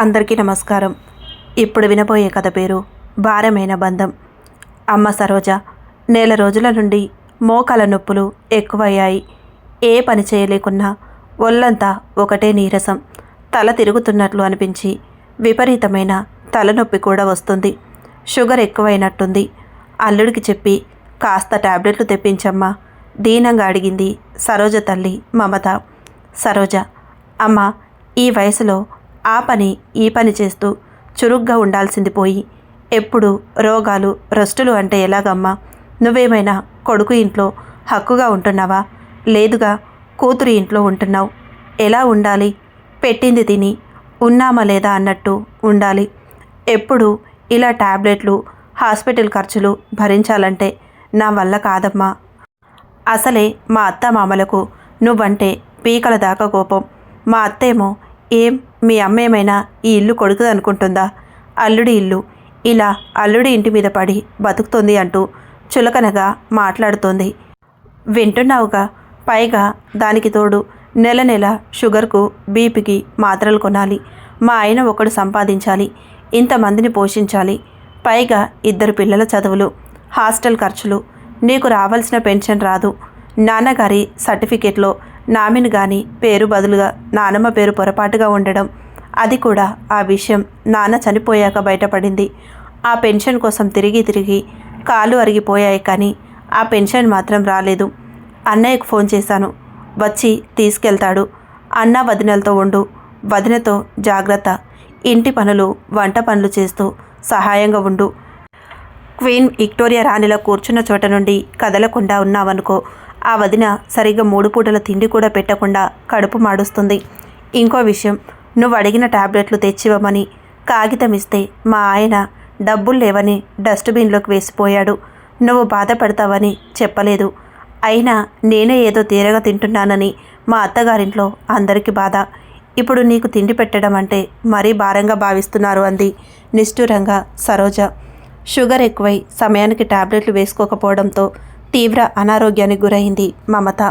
అందరికీ నమస్కారం. ఇప్పుడు వినబోయే కథ పేరు భారమైన బంధం. అమ్మ సరోజ నెల రోజుల నుండి మోకాల నొప్పులు ఎక్కువయ్యాయి. ఏ పని చేయలేకున్నా ఒళ్ళంతా ఒకటే నీరసం. తల తిరుగుతున్నట్లు అనిపించి విపరీతమైన తలనొప్పి కూడా వస్తుంది. షుగర్ ఎక్కువైనట్టుంది. అల్లుడికి చెప్పి కాస్త టాబ్లెట్లు తెప్పించమ్మా. దీనంగా అడిగింది సరోజ తల్లి మమత. సరోజ అమ్మ ఈ వయసులో ఆ పని ఈ పని చేస్తూ చురుగ్గా ఉండాల్సింది పోయి. ఎప్పుడు రోగాలు రస్టులు అంటే ఎలాగమ్మా? నువ్వేమైనా కొడుకు ఇంట్లో హక్కుగా ఉంటున్నావా? లేదుగా కూతురు ఇంట్లో ఉంటున్నావు. ఎలా ఉండాలి? పెట్టింది తిని ఉన్నామా లేదా అన్నట్టు ఉండాలి. ఎప్పుడు ఇలా టాబ్లెట్లు హాస్పిటల్ ఖర్చులు భరించాలంటే నా వల్ల కాదమ్మా. అసలే మా అత్త మామలకు నువ్వంటే పీకల దాకా కోపం. మా అత్తేమో ఏం? మీ అమ్మ ఏమైనా ఈ ఇల్లు కొడుకుది అనుకుంటుందా అల్లుడి ఇల్లు. ఇలా అల్లుడి ఇంటి మీద పడి బతుకుతుంది అంటూ చులకనగా మాట్లాడుతోంది. వింటున్నావుగా? పైగా దానికి తోడు నెల నెల షుగర్కు బీపీకి మాత్రలు కొనాలి. మా ఆయన ఒకడు సంపాదించాలి. ఇంతమందిని పోషించాలి. పైగా ఇద్దరు పిల్లల చదువులు హాస్టల్ ఖర్చులు. నీకు రావాల్సిన పెన్షన్ రాదు. నాన్నగారి సర్టిఫికేట్లో నామిని గాని పేరు బదులుగా నానమ్మ పేరు పొరపాటుగా ఉండడం అది కూడా ఆ విషయం నాన్న చనిపోయాక బయటపడింది. ఆ పెన్షన్ కోసం తిరిగి తిరిగి కాలు అరిగిపోయాయి కానీ ఆ పెన్షన్ మాత్రం రాలేదు. అన్నయ్యకు ఫోన్ చేశాను. వచ్చి తీసుకెళ్తాడు. అన్న వదినలతో ఉండు. వదినతో జాగ్రత్త. ఇంటి పనులు వంట పనులు చేస్తూ సహాయంగా ఉండు. క్వీన్ విక్టోరియా రాణిలో కూర్చున్న చోట నుండి కదలకుండా ఉన్నావనుకో ఆ వదిన సరిగ్గా మూడు పూటల తిండి కూడా పెట్టకుండా కడుపు మాడుస్తుంది. ఇంకో విషయం నువ్వు అడిగిన టాబ్లెట్లు తెచ్చివ్వమని కాగితం ఇస్తే మా ఆయన డబ్బులు లేవని డస్ట్బిన్లోకి వేసిపోయాడు. నువ్వు బాధపడతావని చెప్పలేదు. అయినా నేనే ఏదో తీరగా తింటున్నానని మా అత్తగారింట్లో అందరికీ బాధ. ఇప్పుడు నీకు తిండి పెట్టడం అంటే మరీ భారంగా భావిస్తున్నారు అంది నిష్ఠురంగా సరోజ. షుగర్ ఎక్కువై సమయానికి టాబ్లెట్లు వేసుకోకపోవడంతో తీవ్ర అనారోగ్యానికి గురైంది మమత.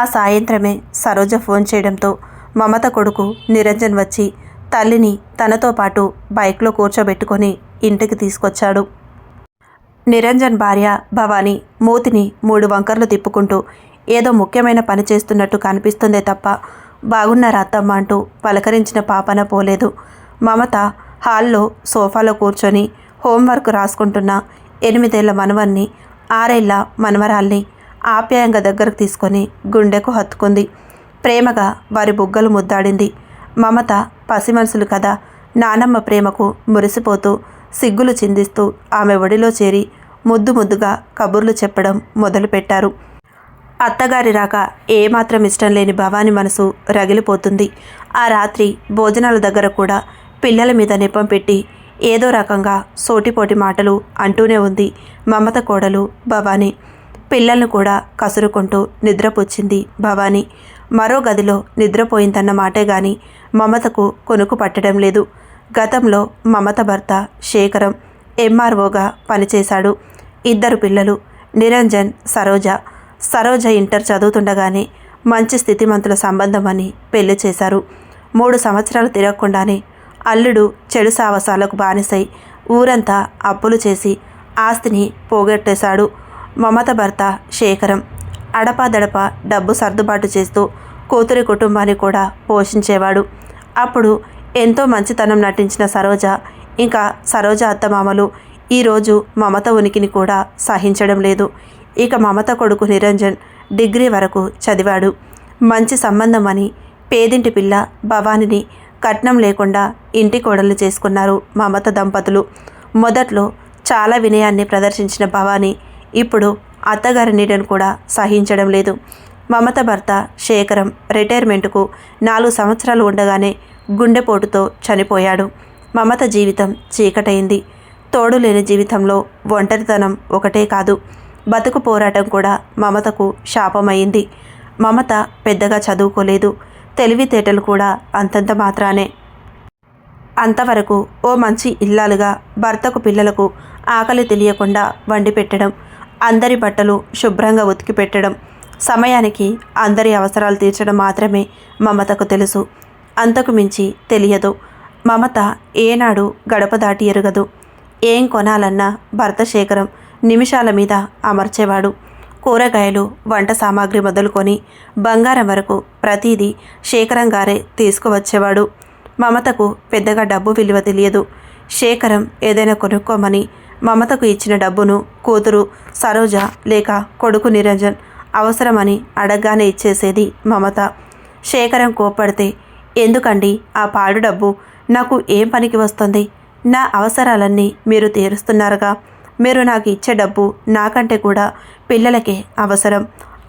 ఆ సాయంత్రమే సరోజ ఫోన్ చేయడంతో మమత కొడుకు నిరంజన్ వచ్చి తల్లిని తనతో పాటు బైక్లో కూర్చోబెట్టుకొని ఇంటికి తీసుకొచ్చాడు. నిరంజన్ భార్య భవానీ మూతిని మూడు వంకర్లు తిప్పుకుంటూ ఏదో ముఖ్యమైన పని చేస్తున్నట్టు కనిపిస్తుందే తప్ప బాగున్నారా అత్తమ్మ అంటూ పలకరించిన పాపన పోలేదు. మమత హాల్లో సోఫాలో కూర్చొని హోంవర్క్ రాసుకుంటున్న ఎనిమిదేళ్ళ మనవన్ని ఆరేళ్ళ మనవరాల్ని ఆప్యాయంగా దగ్గరకు తీసుకొని గుండెకు హత్తుకుంది. ప్రేమగా వారి బుగ్గలు ముద్దాడింది. మమత పసి మనసులు కదా. నానమ్మ ప్రేమకు మురిసిపోతూ సిగ్గులు చిందిస్తూ ఆమె ఒడిలో చేరి ముద్దు ముద్దుగా కబుర్లు చెప్పడం మొదలుపెట్టారు. అత్తగారి రాక ఏమాత్రం ఇష్టం లేని భవాని మనసు రగిలిపోతుంది. ఆ రాత్రి భోజనాల దగ్గర కూడా పిల్లల మీద నెపం పెట్టి ఏదో రకంగా సోటిపోటి మాటలు అంటూనే ఉంది మమత కోడలు భవానీ. పిల్లలను కూడా కసురుకుంటూ నిద్రపుచ్చింది భవానీ. మరో గదిలో నిద్రపోయిందన్న మాటే గాని మమతకు కొనుకు పట్టడం లేదు. గతంలో మమత భర్త శేఖరం ఎంఆర్ఓగా పనిచేశాడు. ఇద్దరు పిల్లలు నిరంజన్ సరోజ. సరోజ ఇంటర్ చదువుతుండగానే మంచి స్థితిమంతుల సంబంధం అని పెళ్ళి చేశారు. మూడు సంవత్సరాలు తిరగకుండానే అల్లుడు చెడు సావసాలకు బానిసై ఊరంతా అప్పులు చేసి ఆస్తిని పోగొట్టేశాడు. మమత భర్త శేఖరం అడపాదడప డబ్బు సర్దుబాటు చేస్తూ కూతురి కుటుంబాన్ని కూడా పోషించేవాడు. అప్పుడు ఎంతో మంచితనం నటించిన సరోజ ఇంకా సరోజ అత్తమామలు ఈరోజు మమత ఉనికిని కూడా సహించడం లేదు. ఇక మమత కొడుకు నిరంజన్ డిగ్రీ వరకు చదివాడు. మంచి సంబంధం అని పేదింటి పిల్ల భవానిని కట్నం లేకుండా ఇంటి కోడలు చేసుకున్నారు మమత దంపతులు. మొదట్లో చాలా వినయాన్ని ప్రదర్శించిన భవానీ ఇప్పుడు అత్తగారి నీడను కూడా సహించడం లేదు. మమత భర్త శేఖరం రిటైర్మెంట్కు నాలుగు సంవత్సరాలు ఉండగానే గుండెపోటుతో చనిపోయాడు. మమత జీవితం చీకటైంది. తోడు లేని జీవితంలో ఒంటరితనం ఒకటే కాదు. బతుకు పోరాటం కూడా మమతకు శాపమైంది. మమత పెద్దగా చదువుకోలేదు. తెలివితేటలు కూడా అంతంత మాత్రానే. అంతవరకు ఓ మంచి ఇల్లాలుగా భర్తకు పిల్లలకు ఆకలి తెలియకుండా వండి పెట్టడం అందరి బట్టలు శుభ్రంగా ఉతికి పెట్టడం సమయానికి అందరి అవసరాలు తీర్చడం మాత్రమే మమతకు తెలుసు. అంతకు మించి తెలియదు. మమత ఏనాడు గడప దాటి ఎరగదు. ఏం కొనాలన్నా భర్త శేఖరం నిమిషాల మీద అమర్చేవాడు. కూరగాయలు వంట సామాగ్రి మొదలుకొని బంగారం వరకు ప్రతిదీ శేఖరం గారే తీసుకువచ్చేవాడు. మమతకు పెద్దగా డబ్బు విలువ తెలియదు. శేఖరం ఏదైనా కొనుక్కోమని మమతకు ఇచ్చిన డబ్బును కూతురు సరోజ లేక కొడుకు నిరంజన్ అవసరమని అడగగానే ఇచ్చేసేది మమత. శేఖరం కోప్పడితే ఎందుకండి ఆ పాడు డబ్బు? నాకు ఏం పనికి వస్తుంది? నా అవసరాలన్నీ మీరు తీరుస్తున్నారుగా. మీరు నాకు ఇచ్చే డబ్బు నాకంటే కూడా పిల్లలకే అవసరం.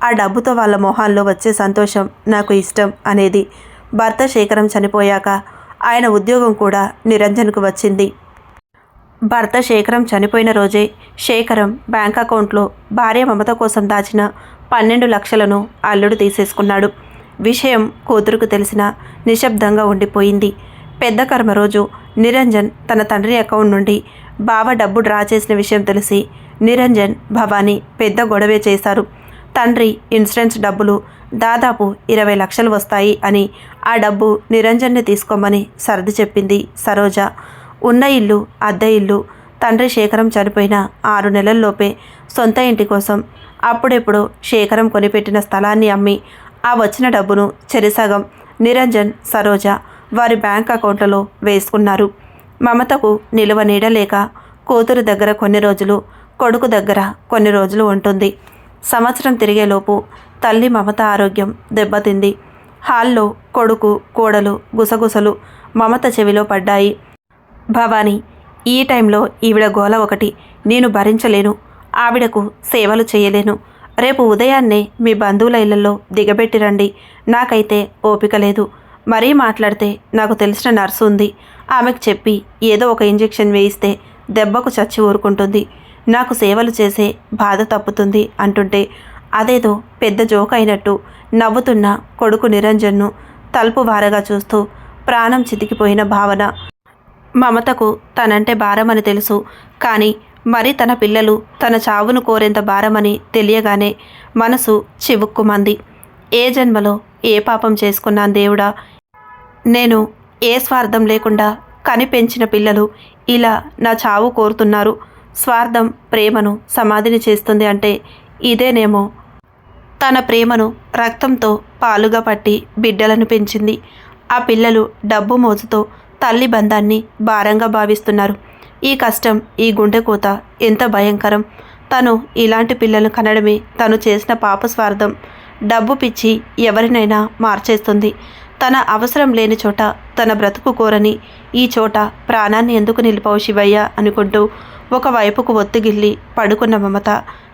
ఆ డబ్బుతో వాళ్ళ మొహాల్లో వచ్చే సంతోషం నాకు ఇష్టం అనేది భర్త శేఖరం చనిపోయాక ఆయన ఉద్యోగం కూడా నిరంజన్కు వచ్చింది. భర్త శేఖరం చనిపోయిన రోజే శేఖరం బ్యాంక్ అకౌంట్లో భార్య మమత కోసం దాచిన పన్నెండు లక్షలను అల్లుడు తీసేసుకున్నాడు. విషయం కూతురుకు తెలిసిన నిశ్శబ్దంగా ఉండిపోయింది. పెద్ద కర్మ రోజు నిరంజన్ తన తండ్రి అకౌంట్ నుండి బావ డబ్బు డ్రా చేసిన విషయం తెలిసి నిరంజన్ భవానీ పెద్ద గొడవే చేశారు. తండ్రి ఇన్సూరెన్స్ డబ్బులు దాదాపు ఇరవై లక్షలు వస్తాయి అని ఆ డబ్బు నిరంజన్ని తీసుకోమని సర్ది చెప్పింది సరోజ. ఉన్న ఇల్లు అద్దె ఇల్లు తండ్రి శేఖరం చనిపోయిన ఆరు నెలల్లోపే సొంత ఇంటి కోసం అప్పుడెప్పుడు శేఖరం కొనిపెట్టిన స్థలాన్ని అమ్మి ఆ వచ్చిన డబ్బును చెరిసగం నిరంజన్ సరోజ వారి బ్యాంక్ అకౌంట్లలో వేసుకున్నారు. మమతకు నిలువ నీడలేక కూతురు దగ్గర కొన్ని రోజులు కొడుకు దగ్గర కొన్ని రోజులు ఉంటుంది. సంవత్సరం తిరిగేలోపు తల్లి మమత ఆరోగ్యం దెబ్బతింది. హాల్లో కొడుకు కోడలు గుసగుసలు మమత చెవిలో పడ్డాయి. భవానీ ఈ టైంలో ఈవిడ గోల ఒకటి నేను భరించలేను ఆవిడకు సేవలు చేయలేను. రేపు ఉదయాన్నే మీ బంధువుల ఇళ్ళలో దిగబెట్టిరండి నాకైతే ఓపిక లేదు. మరీ మాట్లాడితే నాకు తెలిసిన నర్సు ఉంది. ఆమెకు చెప్పి ఏదో ఒక ఇంజెక్షన్ వేయిస్తే దెబ్బకు చచ్చి ఊరుకుంటుంది. నాకు సేవలు చేసే బాధ తప్పుతుంది అంటుంటే అదేదో పెద్ద జోక్ అయినట్టు నవ్వుతున్న కొడుకు నిరంజన్ను తలుపు వారగా చూస్తూ ప్రాణం చితికిపోయిన భావన. మమతకు తనంటే భారమని తెలుసు కానీ మరి తన పిల్లలు తన చావును కోరేంత భారమని తెలియగానే మనసు చివుక్కుమంది. ఏ జన్మలో ఏ పాపం చేసుకున్నాను దేవుడా? నేను ఏ స్వార్థం లేకుండా కనిపెంచిన పిల్లలు ఇలా నా చావు కోరుతున్నారు. స్వార్థం ప్రేమను సమాధిని చేస్తుంది అంటే ఇదేనేమో. తన ప్రేమను రక్తంతో పాలుగా పట్టి బిడ్డలను పెంచింది. ఆ పిల్లలు డబ్బు మోజుతో తల్లి బంధాన్ని భారంగా భావిస్తున్నారు. ఈ కష్టం ఈ గుండెకోత ఎంత భయంకరం. తను ఇలాంటి పిల్లలు కనడమే తను చేసిన పాప స్వార్థం. డబ్బు పిచ్చి ఎవరినైనా మార్చేస్తుంది. తన అవసరం లేని చోట తన బ్రతుకు కోరని ఈ చోట ప్రాణాన్ని ఎందుకు నిలిపావు శివయ్య అనుకుంటూ ఒకవైపుకు ఒత్తిగిల్లి పడుకున్న మమత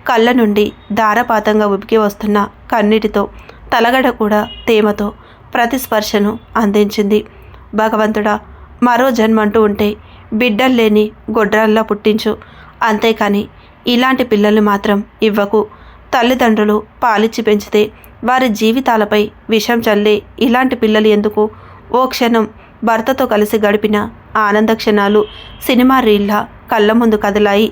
కళ్ళ నుండి ధారపాతంగా ఉబికి వస్తున్న కన్నీటితో తలగడ కూడా తేమతో ప్రతిస్పర్శను అందించింది. భగవంతుడా మరో జన్మంటూ ఉంటే బిడ్డలు లేని గొడ్రాల్లా పుట్టించు. అంతేకాని ఇలాంటి పిల్లలు మాత్రం ఇవ్వకు. తల్లిదండ్రులు పాలిచ్చి పెంచితే వారి జీవితాలపై విషం చల్లే ఇలాంటి పిల్లలు ఎందుకు? ఓ క్షణం భర్తతో కలిసి గడిపిన ఆనంద క్షణాలు సినిమా రీళ్ళ కళ్ళ ముందు కదిలాయి.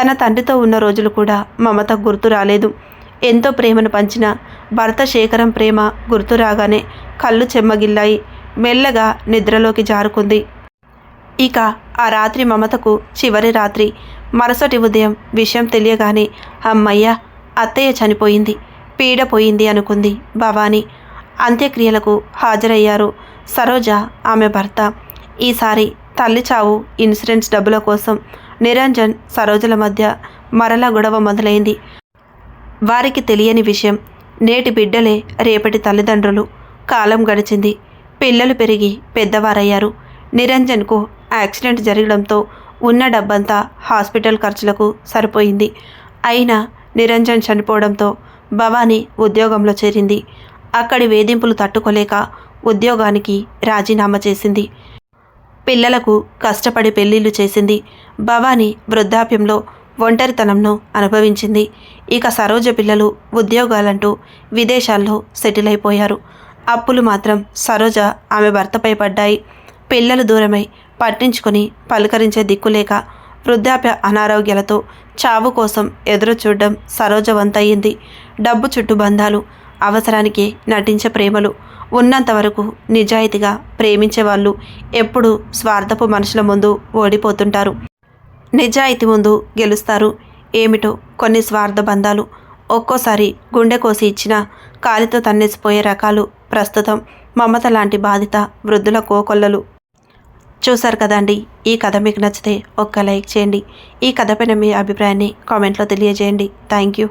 తన తండ్రితో ఉన్న రోజులు కూడా మమత గుర్తు రాలేదు. ఎంతో ప్రేమను పంచిన భర్త శేఖరం ప్రేమ గుర్తు రాగానే కళ్ళు చెమ్మగిల్లాయి. మెల్లగా నిద్రలోకి జారుకుంది. ఇక ఆ రాత్రి మమతకు చివరి రాత్రి. మరుసటి ఉదయం విషయం తెలియగానే అమ్మయ్య అత్తయ్య చనిపోయింది. పీడ పోయింది అనుకుంది భవానీ. అంత్యక్రియలకు హాజరయ్యారు సరోజ ఆమె భర్త. ఈసారి తల్లి చావు ఇన్సూరెన్స్ డబ్బుల కోసం నిరంజన్ సరోజల మధ్య మరలా గొడవ మొదలైంది. వారికి తెలియని విషయం నేటి బిడ్డలే రేపటి తల్లిదండ్రులు. కాలం గడిచింది. పిల్లలు పెరిగి పెద్దవారయ్యారు. నిరంజన్కు యాక్సిడెంట్ జరగడంతో ఉన్న డబ్బంతా హాస్పిటల్ ఖర్చులకు సరిపోయింది. అయినా నిరంజన్ చనిపోవడంతో భవానీ ఉద్యోగంలో చేరింది. అక్కడి వేధింపులు తట్టుకోలేక ఉద్యోగానికి రాజీనామా చేసింది. పిల్లలకు కష్టపడి పెళ్ళిళ్ళు చేసింది. భవానీ వృద్ధాప్యంలో ఒంటరితనంను అనుభవించింది. ఇక సరోజ పిల్లలు ఉద్యోగాలంటూ విదేశాల్లో సెటిల్ అయిపోయారు. అప్పులు మాత్రం సరోజ ఆమె భర్తపై పడ్డాయి. పిల్లలు దూరమై పట్టించుకొని పలకరించే దిక్కులేక వృద్ధాప్య అనారోగ్యాలతో చావు కోసం ఎదురు చూడడం సరోజవంతయ్యింది. డబ్బు చుట్టూ బంధాలు అవసరానికి నటించే ప్రేమలు ఉన్నంత వరకు నిజాయితీగా ప్రేమించే వాళ్ళు ఎప్పుడు స్వార్థపు మనుషుల ముందు ఓడిపోతుంటారు. నిజాయితీ ముందు గెలుస్తారు. ఏమిటో కొన్ని స్వార్థ బంధాలు ఒక్కోసారి గుండె కోసి ఇచ్చిన కాలితో తన్నేసిపోయే రకాలు ప్రస్తుతం మమత లాంటి బాధిత వృద్ధుల కోకొల్లలు. చూశారు కదండి. ఈ కథ మీకు నచ్చితే ఒక్క లైక్ చేయండి. ఈ కథ పైన మీ అభిప్రాయాన్ని కామెంట్లో తెలియజేయండి. Thank you.